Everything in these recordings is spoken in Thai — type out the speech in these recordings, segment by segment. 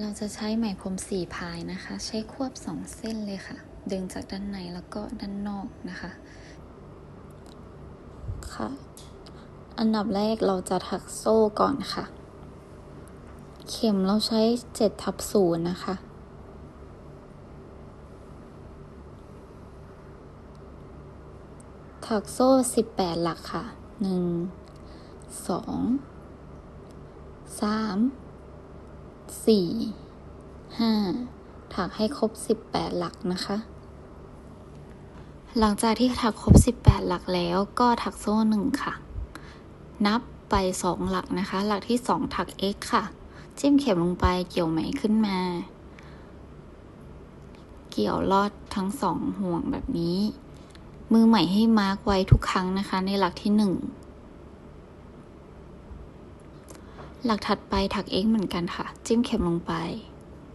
เราจะใช้ไหมพรมสี่พายนะคะ ใช้ควบสองเส้นเลยค่ะ ดึงจากด้านในแล้วก็ด้านนอกนะคะ ค่ะ อันดับแรกเราจะถักโซ่ก่อนค่ะ เข็มเราใช้เจ็ดทับศูนย์นะคะ ถักโซ่สิบแปดหลักค่ะหนึ่งสองสาม 4 5 ถักให้ครบ 18 หลักนะคะ หลังจากที่ถักครบ 18 หลักแล้วก็ถักโซ่ 1 ค่ะ นับไป 2 หลักนะคะ หลักที่ 2 ถัก x ค่ะ จิ้มเข็มลงไปเกี่ยวไหมขึ้นมา เกี่ยวลอดทั้ง 2 ห่วงแบบนี้ มือใหม่ให้มาร์กไว้ทุกครั้งนะคะ ในหลักที่ 1 หลักถัดไปถักเองเหมือนกันค่ะ จิ้มเข็มลงไป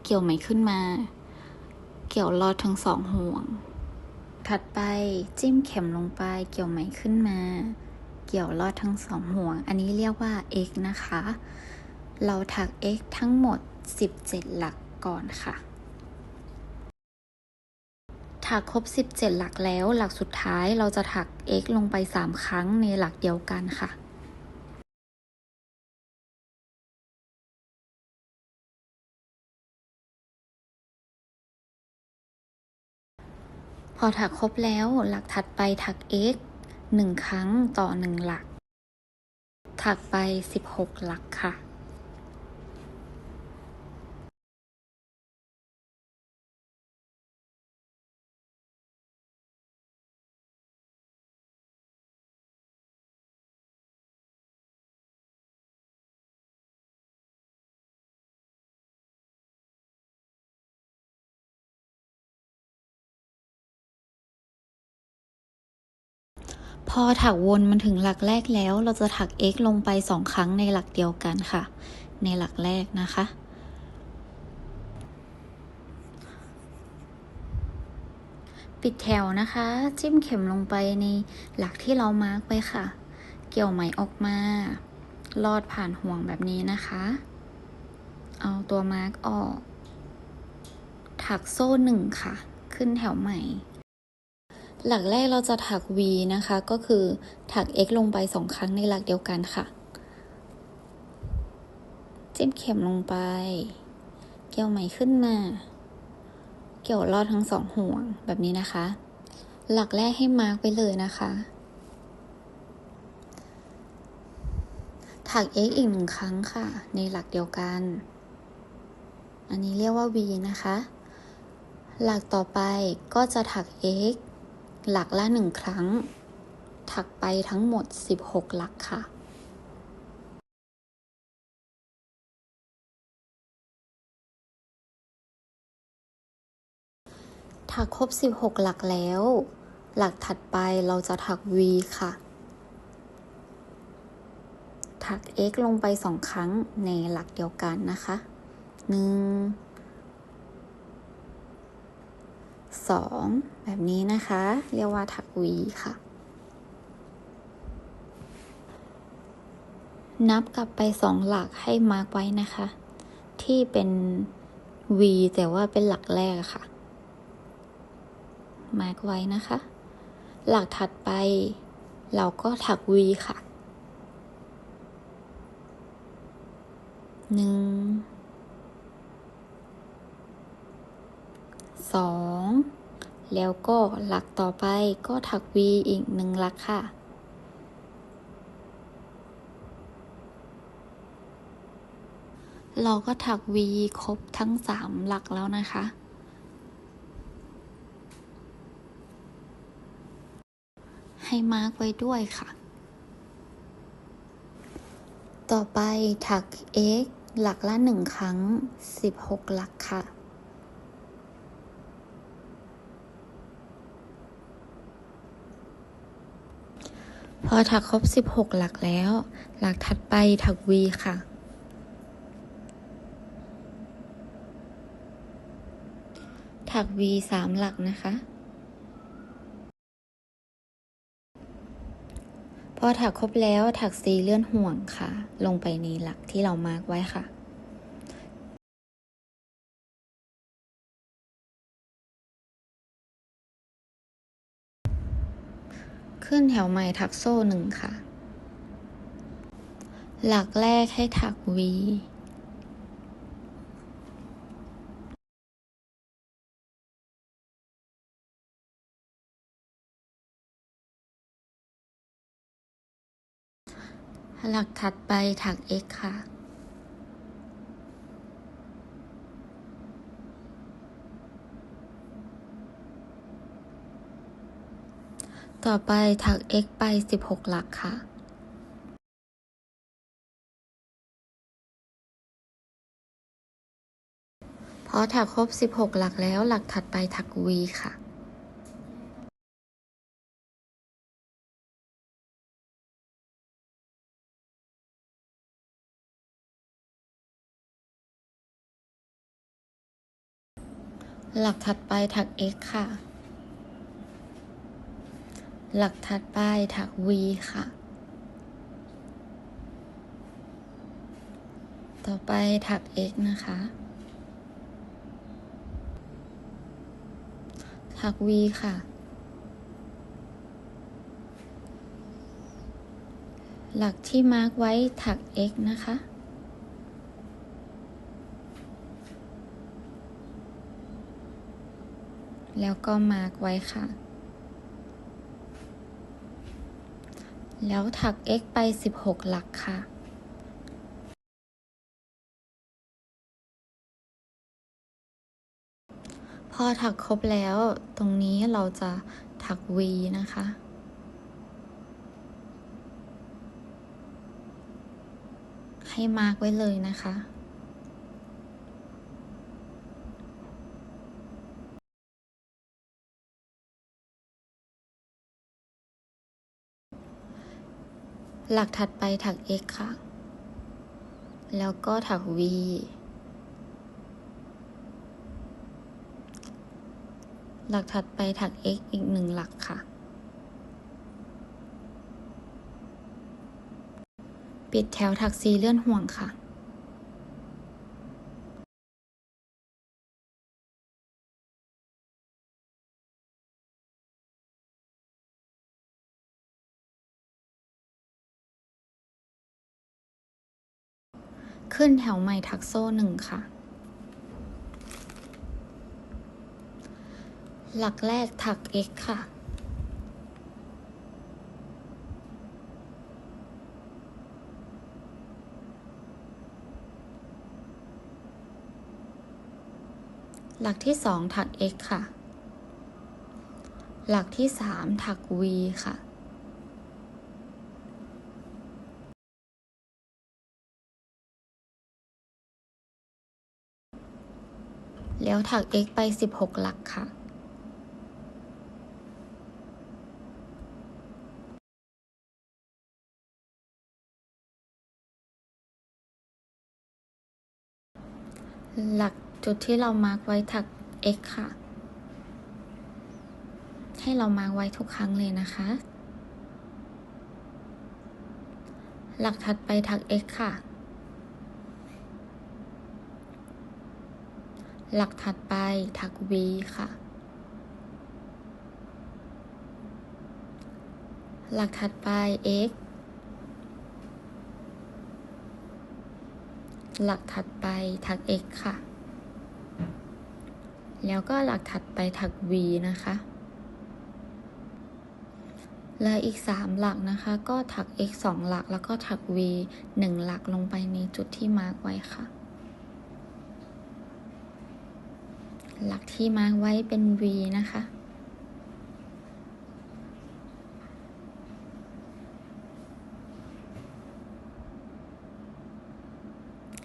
เกี่ยวไหมขึ้นมา เกี่ยวลอดทั้งสองห่วง ถัดไปจิ้มเข็มลงไป เกี่ยวไหมขึ้นมา เกี่ยวลอดทั้งสองห่วง อันนี้เรียกว่า x นะคะ เราถัก x ทั้งหมด 17 หลักก่อนค่ะ ถักครบ 17 หลักแล้วหลักสุดท้ายเราจะถัก x ลงไป 3 ครั้งในหลักเดียวกันค่ะ อถักครบแล้วหลักถัดไปถัก x 1 ครั้งต่อ 1 หลัก ถักไป 16 หลักค่ะ พอถักวนมันถึงหลักแรกแล้ว เราจะถัก x ลงไปสองครั้งในหลักเดียวกันค่ะ ในหลักแรกนะคะ ปิดแถวนะคะ จิ้มเข็มลงไปในหลักที่เรามาร์กไว้ค่ะ เกี่ยวไหมออกมา ลอดผ่านห่วงแบบนี้นะคะ เอาตัวมาร์กออก ถักโซ่หนึ่งค่ะ ขึ้นแถวใหม่ หลักแรกเราจะถัก V นะคะ ก็คือถัก x ลงไปสองครั้งในหลักเดียวกันค่ะ จิ้มเข็มลงไป เกี่ยวไหมขึ้นมา เกี่ยวลอดทั้งสองห่วงแบบนี้นะคะ หลักแรกให้มาร์กไปเลยนะคะ ถัก x อีกหนึ่งครั้งค่ะ ในหลักเดียวกัน อันนี้เรียกว่า V นะคะ หลักต่อไปก็จะถัก x หลักละหนึ่งครั้ง ถักไปทั้งหมด 16 หลักค่ะถักครบ 16 หลักแล้ว หลักถัดไปเราจะถัก V ค่ะ ถัก x ลงไปสองครั้งในหลักเดียวกันนะคะห นึ่งสองแบบนี้นะคะ เรียกว่าถัก V ค่ะ นับกลับไปสองหลักให้มาร์กไว้นะคะ ที่เป็น V แต่ว่าเป็นหลักแรกค่ะ มาร์กไว้นะคะ หลักถัดไป เราก็ถัก V ค่ะหนึ่ง สองแล้วก็หลักต่อไปก็ถัก V อีกหนึ่งหลักค่ะ เราก็ถัก V ครบทั้งสามหลักแล้วนะคะ ให้มาร์กไว้ด้วยค่ะ ต่อไปถัก x หลักละหนึ่งครั้ง 16 หลักค่ะ อถักครบ 16 หลักแล้ว หลักถัดไปถัก V ค่ะ ถัก V สามหลักนะคะ พอถักครบแล้วถัก C เลื่อนห่วงค่ะ ลงไปในหลักที่เรามาร์กไว้ค่ะ ขึ้นแถวใหม่ถักโซ่หนึ่งค่ะ หลักแรกให้ถัก V หลักถัดไปถัก x ค่ะ ต่อไปถัก x ไป 16 หลักค่ะ พอถักครบ 16 หลักแล้วหลักถัดไปถัก v ค่ะ หลักถัดไปถัก x ค่ะ หลักถัดไปถัก v ค่ะ ต่อไปถัก x นะคะ ถัก v ค่ะ หลักที่มาร์กไว้ถัก x นะคะ แล้วก็มาร์กไว้ค่ะ แล้วถัก x ไป 16 หลักค่ะ พอถักครบแล้วตรงนี้เราจะถัก v นะคะ ให้มาร์กไว้เลยนะคะ หลักถัดไปถัก x ค่ะ แล้วก็ถัก v หลักถัดไปถัก x อีกหนึ่งหลักค่ะ ปิดแถวถัก c เลื่อนห่วงค่ะ ขึ้นแถวใหม่ถักโซ่หนึ่งค่ะ หลักแรกถัก x ค่ะ หลักที่สองถัก x ค่ะ หลักที่สามถัก v ค่ะ แล้วถัก x ไป 16 หลักค่ะ หลักจุดที่เรามาร์กไว้ถัก x ค่ะ ให้เรามาร์กไว้ทุกครั้งเลยนะคะ หลักถัดไปถัก x ค่ะ หลักถัดไปถัก v ค่ะ หลักถัดไป x หลักถัดไปถัก x ค่ะ แล้วก็หลักถัดไปถัก v นะคะ และอีก 3 หลักนะคะ ก็ถัก x 2 หลักแล้วก็ถัก v 1 หลักลงไปในจุดที่มาร์กไว้ค่ะ หลักที่มาร์กไว้เป็น V นะคะ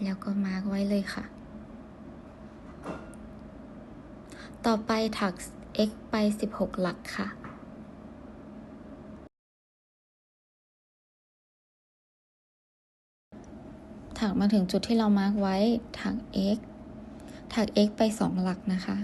แล้วก็มาร์กไว้เลยค่ะ ต่อไปถัก x ไป 16 หลักค่ะถักมาถึงจุดที่เรามาร์กไว้ถัก x ถัก x ไป 2 หลักนะคะ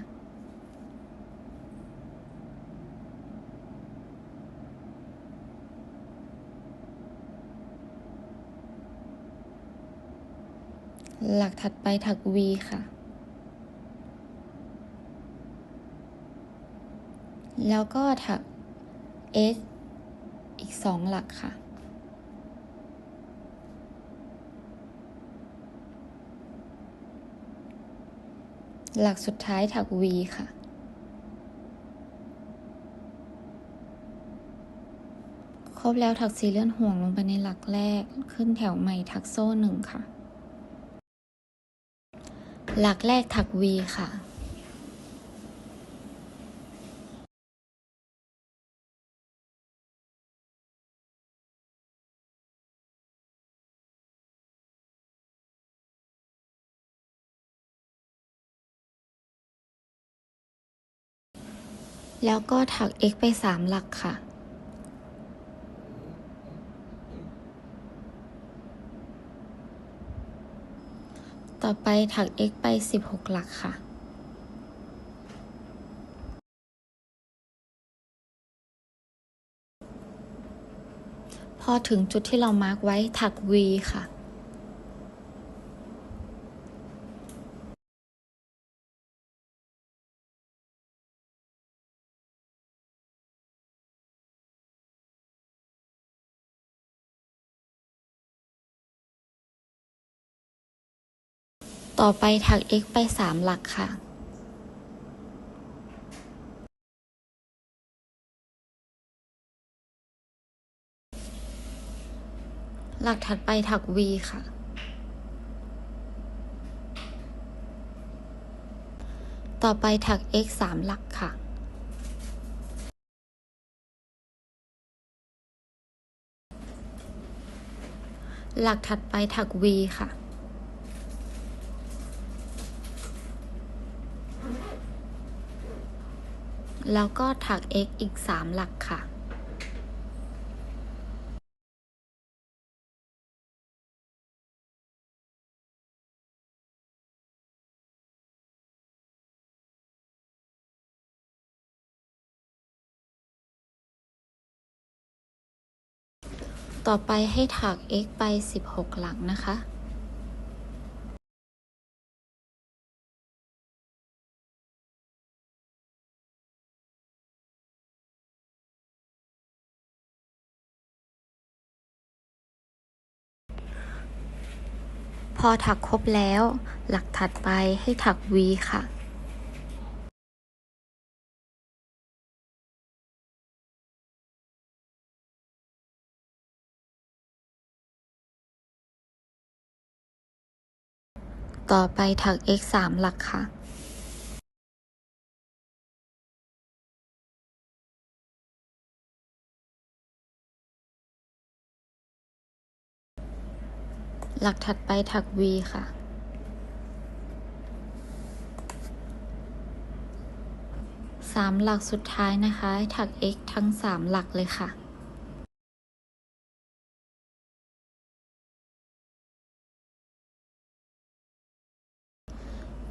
หลักถัดไปถัก v ค่ะ แล้วก็ถัก s สองหลักค่ะ หลักสุดท้ายถัก V ค่ะ ครบแล้วถักสีเลื่อนห่วงลงไปในหลักแรก ขึ้นแถวใหม่ถักโซ่หนึ่งค่ะ หลักแรกถัก V ค่ะ แล้วก็ถัก x ไปสามหลักค่ะ ต่อไปถัก x ไป 16 หลักค่ะพอถึงจุดที่เรามาร์กไว้ถัก v ค่ะ ต่อไปถัก x ไป 3 หลักค่ะ หลักถัดไปถัก v ค่ะ ต่อไปถัก x 3 หลักค่ะหลักถัดไปถัก v ค่ะ แล้วก็ถัก x อีก 3 หลักค่ะ ต่อไปให้ถัก x ไป 16 หลักนะคะ อถักครบแล้ว หลักถัดไปให้ถัก V ค่ะต่อไปถัก x 3หลักค่ะ หลักถัดไปถัก V ค่ะ สามหลักสุดท้ายนะคะ ถัก x ทั้งสามหลักเลยค่ะ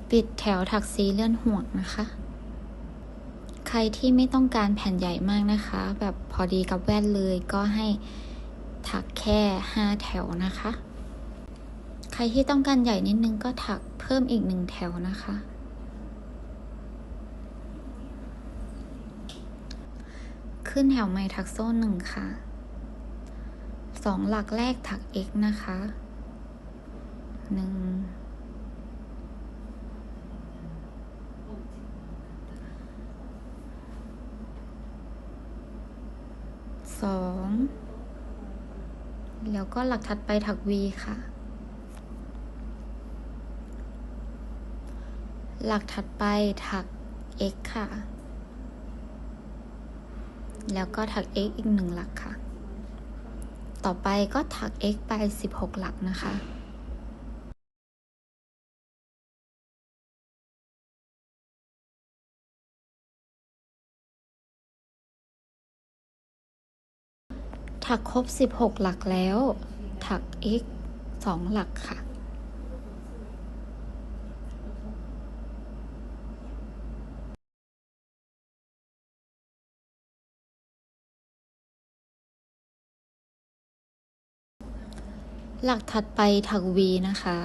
ปิดแถวถักสีเลื่อนห่วงนะคะ ใครที่ไม่ต้องการแผ่นใหญ่มากนะคะ แบบพอดีกับแว่นเลยก็ให้ถักแค่ 5 แถวนะคะ ใครที่ต้องการใหญ่นิดนึงก็ถักเพิ่มอีกหนึ่งแถวนะคะ ขึ้นแถวใหม่ถักโซ่หนึ่งค่ะสองหลักแรกถัก x นะคะหนึ่งสองแล้วก็หลักถัดไปถัก v ค่ะ หลักถัดไปถัก x ค่ะ แล้วก็ถัก x อีกหนึ่งหลักค่ะ ต่อไปก็ถัก x ไป 16 หลักนะคะถักครบ 16 หลักแล้ว ถัก x 2 หลักค่ะ หลักถัดไปถัก v นะคะ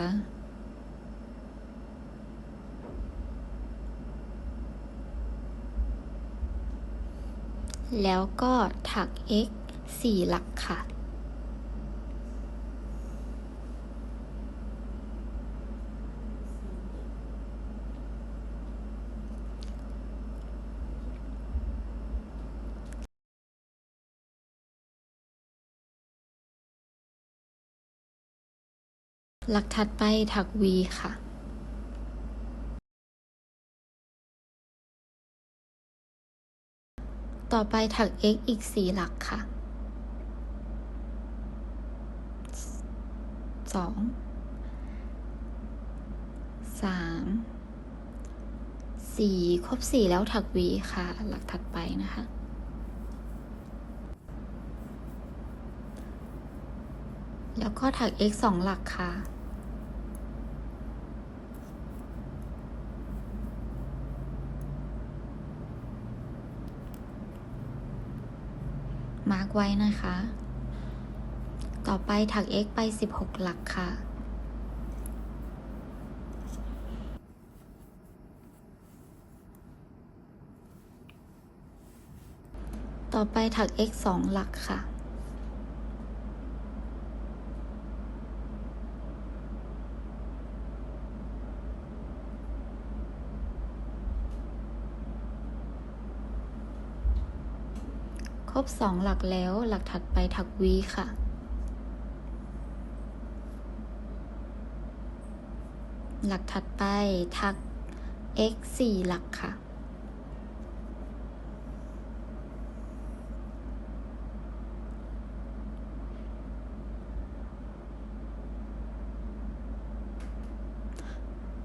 แล้วก็ถัก x สี่หลักค่ะ หลักถัดไปถัก V ค่ะต่อไปถัก x อีก 4 หลักค่ะสองสามสี่ครบสี่แล้วถัก v ค่ะ หลักถัดไปนะคะ แล้วก็ถัก x สองหลักค่ะ มาร์กไว้นะคะ ต่อไปถัก x ไป 16 หลักค่ะ ต่อไปถัก x 2 หลักค่ะ บ 2 หลักแล้ว หลักถัดไปถัก v ค่ะ หลักถัดไปถัก x 4 หลักค่ะ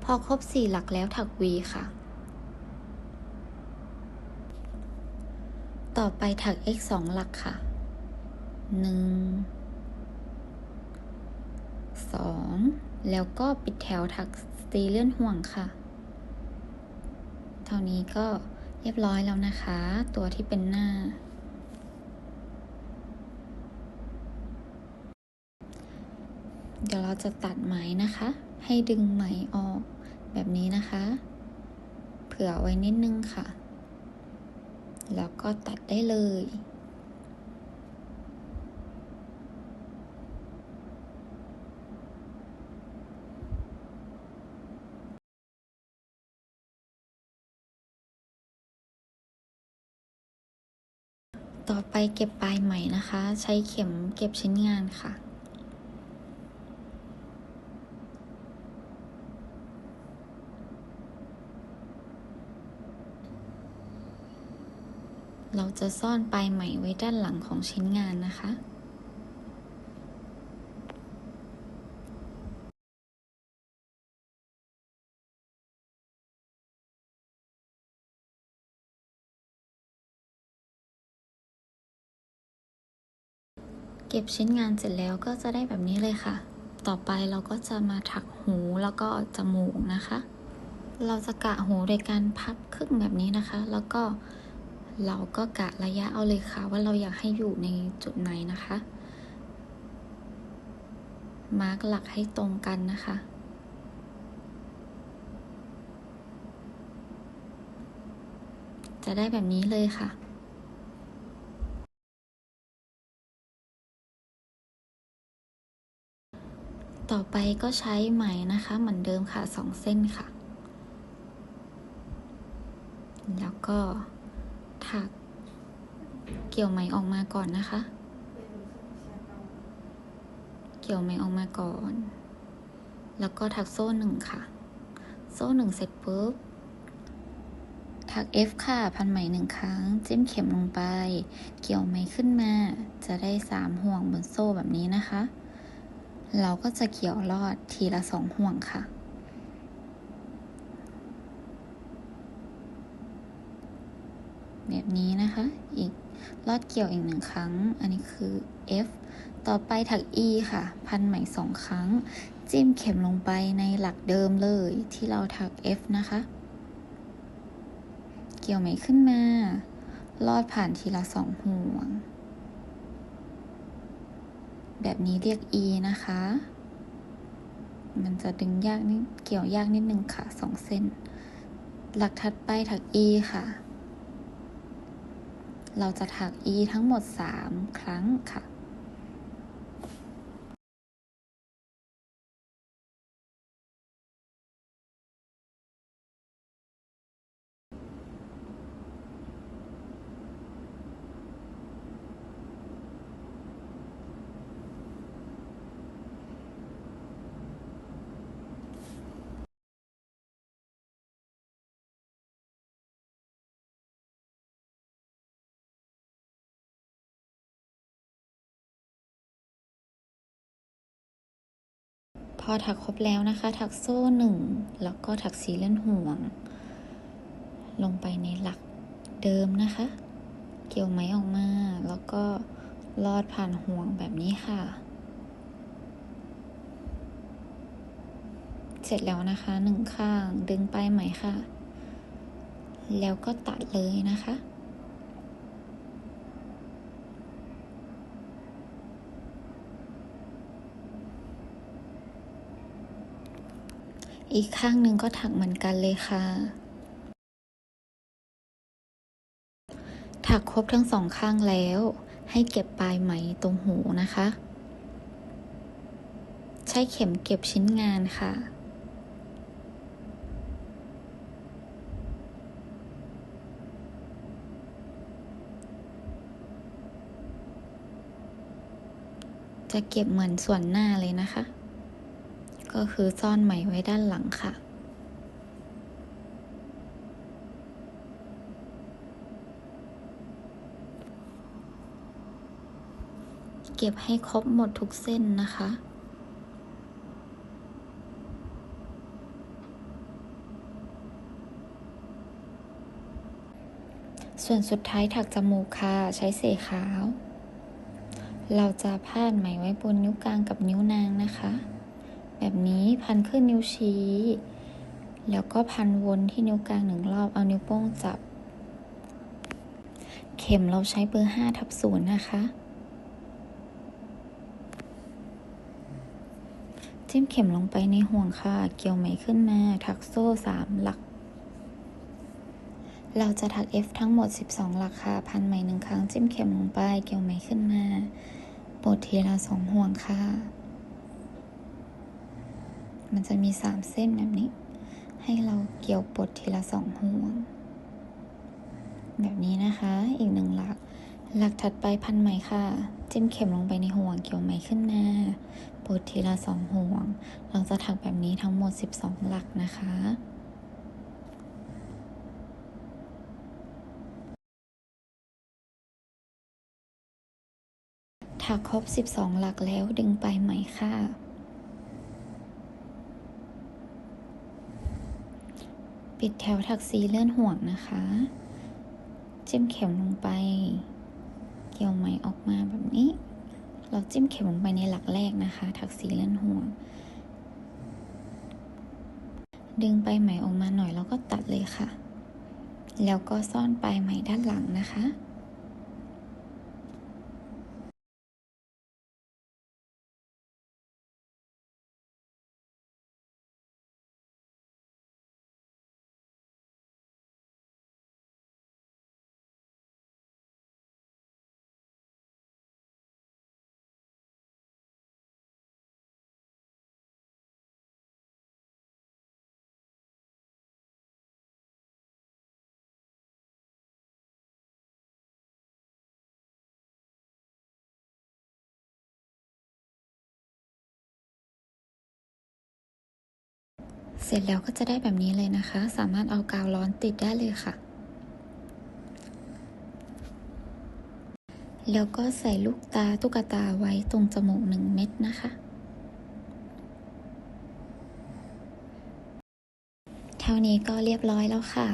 พอครบ 4 หลักแล้วถัก v ค่ะ ต่อไปถัก x สองหลักค่ะหนึ่งสองแล้วก็ปิดแถวถักสตรีเลื่อนห่วงค่ะ เท่านี้ก็เรียบร้อยแล้วนะคะ ตัวที่เป็นหน้า เดี๋ยวเราจะตัดไหมนะคะ ให้ดึงไหมออกแบบนี้นะคะ เผื่อไว้นิดนึงค่ะ แล้วก็ตัดได้เลย ต่อไปเก็บปลายไหมนะคะ ใช้เข็มเก็บชิ้นงานค่ะ เราจะซ่อนปลายไหมไว้ด้านหลังของชิ้นงานนะคะ เก็บชิ้นงานเสร็จแล้วก็จะได้แบบนี้เลยค่ะ ต่อไปเราก็จะมาถักหูแล้วก็จมูกนะคะ เราจะกะหูโดยการพับครึ่งแบบนี้นะคะ แล้วก็ เราก็กะระยะเอาเลยค่ะ ว่าเราอยากให้อยู่ในจุดไหนนะคะ มาร์กหลักให้ตรงกันนะคะ จะได้แบบนี้เลยค่ะต่อไปก็ใช้ไหมนะคะเหมือนเดิมค่ะสองเส้นค่ะ แล้วก็ ถัก เกี่ยวไหมออกมาก่อนนะคะ เกี่ยวไหมออกมาก่อน แล้วก็ถักโซ่หนึ่งค่ะ โซ่หนึ่งเสร็จปุ๊บ ถัก F ค่ะ พันไหมหนึ่งครั้ง จิ้มเข็มลงไป เกี่ยวไหมขึ้นมา จะได้สามห่วงบนโซ่แบบนี้นะคะ เราก็จะเกี่ยวลอดทีละสองห่วงค่ะ แบบนี้นะคะ อีกลอดเกี่ยวอีกหนึ่งครั้ง อันนี้คือ F ต่อไปถัก E ค่ะ พันไหมสองครั้ง จิ้มเข็มลงไปในหลักเดิมเลยที่เราถัก F นะคะ เกี่ยวไหมขึ้นมา ลอดผ่านทีละสองห่วง แบบนี้เรียก E นะคะ มันจะดึงยากนิด เกี่ยวยากนิดนึงค่ะสองเส้น หลักถัดไปถัก E ค่ะ เราจะถัก e ทั้งหมด 3 ครั้งค่ะ พอถักครบแล้วนะคะ ถักโซ่หนึ่งแล้วก็ถักสีเลื่อนห่วง ลงไปในหลักเดิมนะคะ เกี่ยวไหมออกมา แล้วก็ลอดผ่านห่วงแบบนี้ค่ะ เสร็จแล้วนะคะหนึ่งข้างดึงปลายไหมค่ะ แล้วก็ตัดเลยนะคะ อีกข้างหนึ่งก็ถักเหมือนกันเลยค่ะ ถักครบทั้งสองข้างแล้ว ให้เก็บปลายไหมตรงหูนะคะ ใช้เข็มเก็บชิ้นงานค่ะจะเก็บเหมือนส่วนหน้าเลยนะคะ ก็คือซ่อนไหมไว้ด้านหลังค่ะ เก็บให้ครบหมดทุกเส้นนะคะส่วนสุดท้ายถักจมูกค่ะ ใช้เสขาว เราจะพาดไหมไว้บนนิ้วกลางกับนิ้วนางนะคะ แบบนี้พันขึ้นนิ้วชี้ แล้วก็พันวนที่นิ้วกลางหนึ่งรอบเอานิ้วโป้งจับ เข็มเราใช้เบอร์ห้าทับศูนย์นะคะ จิ้มเข็มลงไปในห่วงค่ะ เกี่ยวไหมขึ้นมา ถักโซ่สามหลัก เราจะถัก F ทั้งหมด 12 หลักค่ะ พันไหมหนึ่งครั้ง จิ้มเข็มลงไป เกี่ยวไหมขึ้นมาปลดทีละสองห่วงค่ะ มันจะมีสามเส้นแบบนี้ ให้เราเกี่ยวปลดทีละสองห่วง แบบนี้นะคะ อีกหนึ่งหลัก หลักถัดไปพันไหมค่ะ จิ้มเข็มลงไปในห่วงเกี่ยวไหมขึ้นมาปลดทีละสองห่วง เราจะถักแบบนี้ทั้งหมด 12 หลักนะคะถักครบ 12 หลักแล้วดึงไปไหมค่ะ ปิดแถวถักสีเลื่อนห่วงนะคะ จิ้มเข็มลงไป เกี่ยวไหมออกมาแบบนี้ เราจิ้มเข็มลงไปในหลักแรกนะคะ ถักสีเลื่อนห่วง ดึงไปไหมออกมาหน่อยแล้วก็ตัดเลยค่ะ แล้วก็ซ่อนปลายไหมด้านหลังนะคะ เสร็จแล้วก็จะได้แบบนี้เลยนะคะ สามารถเอากาวร้อนติดได้เลยค่ะ แล้วก็ใส่ลูกตาตุ๊กตาไว้ตรงจมูกหนึ่งเม็ดนะคะ เท่านี้ก็เรียบร้อยแล้วค่ะ